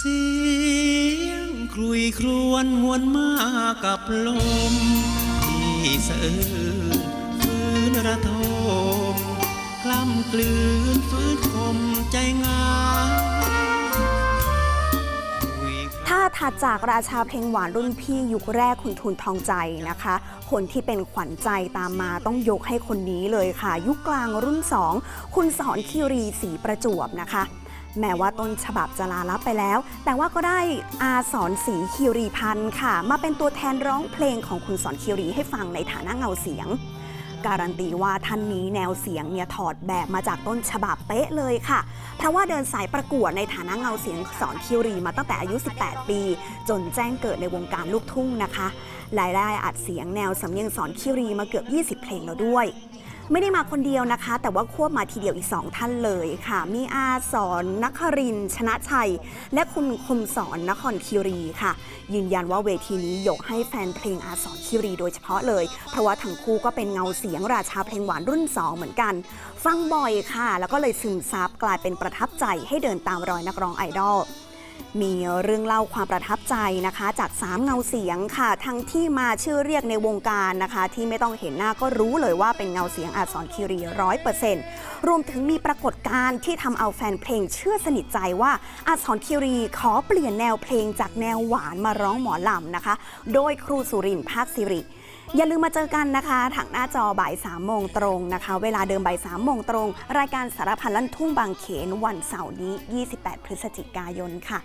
เสียงครุยครวญหวนมากับลม ที่เสะอื้นฟื้นระทมกล้ำกลืนฟื้นคมใจงามถ้าถัดจากราชาเพลงหวานรุ่นพี่ยุคแรกคุณทุนทองใจนะคะ คนที่เป็นขวัญใจตามมาต้องยกให้คนนี้เลยค่ะ ยุคกลางรุ่น 2 คุณสอนคิรีศรีประจวบนะคะ แม้ว่าต้นฉบับจะลาลับไปแล้ว แต่ว่าก็ได้อาสอนศรีคิรีพันธ์ค่ะ มาเป็นตัวแทนร้องเพลงของคุณสอนคิรีให้ฟังในฐานะเงาเสียง การันตีว่าท่านนี้แนวเสียงเนี่ยถอดแบบมาจากต้นฉบับเป๊ะเลยค่ะ เพราะว่าเดินสายประกวดในฐานะเงาเสียงสอนคิรีมาตั้งแต่อายุ 18 ปี จนแจ้งเกิดในวงการลูกทุ่งนะคะรายได้อัดเสียงแนวสำเนียงสอนคิรีมาเกือบ 20 เพลงแล้วด้วย ไม่ได้มาคนเดียวนะคะ แต่ว่าควบมาทีเดียวอีก 2 ท่านเลยค่ะ มีอาสอนนครินชนะชัย และคุณคมสอนนครคิรีค่ะ ยืนยันว่าเวทีนี้ยกให้แฟนเพลงอาสอนคิรีโดยเฉพาะเลย เพราะว่าทั้งคู่ก็เป็นเงาเสียงราชาเพลงหวานรุ่น 2 เหมือนกัน ฟังบ่อยค่ะ แล้วก็เลยซึมซับกลายเป็นประทับใจให้เดินตามรอยนักร้องไอดอล มีเรื่องเล่าความประทับใจนะคะ จากสามเงาเสียงค่ะ ทั้งที่มาชื่อเรียกในวงการนะคะ ที่ไม่ต้องเห็นหน้าก็รู้เลยว่าเป็นเงาเสียงอาสอนคิรีร้อยเปอร์เซ็นต์รวมถึงมีปรากฏการณ์ที่ทำเอาแฟนเพลงเชื่อสนิทใจว่าอาสอนคิรีขอเปลี่ยนแนวเพลงจากแนวหวานมาร้องหมอลำนะคะ โดยครูสุรินทร์ภาคสิริ อย่าลืมมาเจอกันนะคะทางหน้าจอบ่าย3โมงตรงนะคะ เวลาเดิมบ่าย3โมงตรง รายการสารพันลั่นทุ่งบางเขนวันเสาร์นี้ 28 พฤศจิกายนค่ะ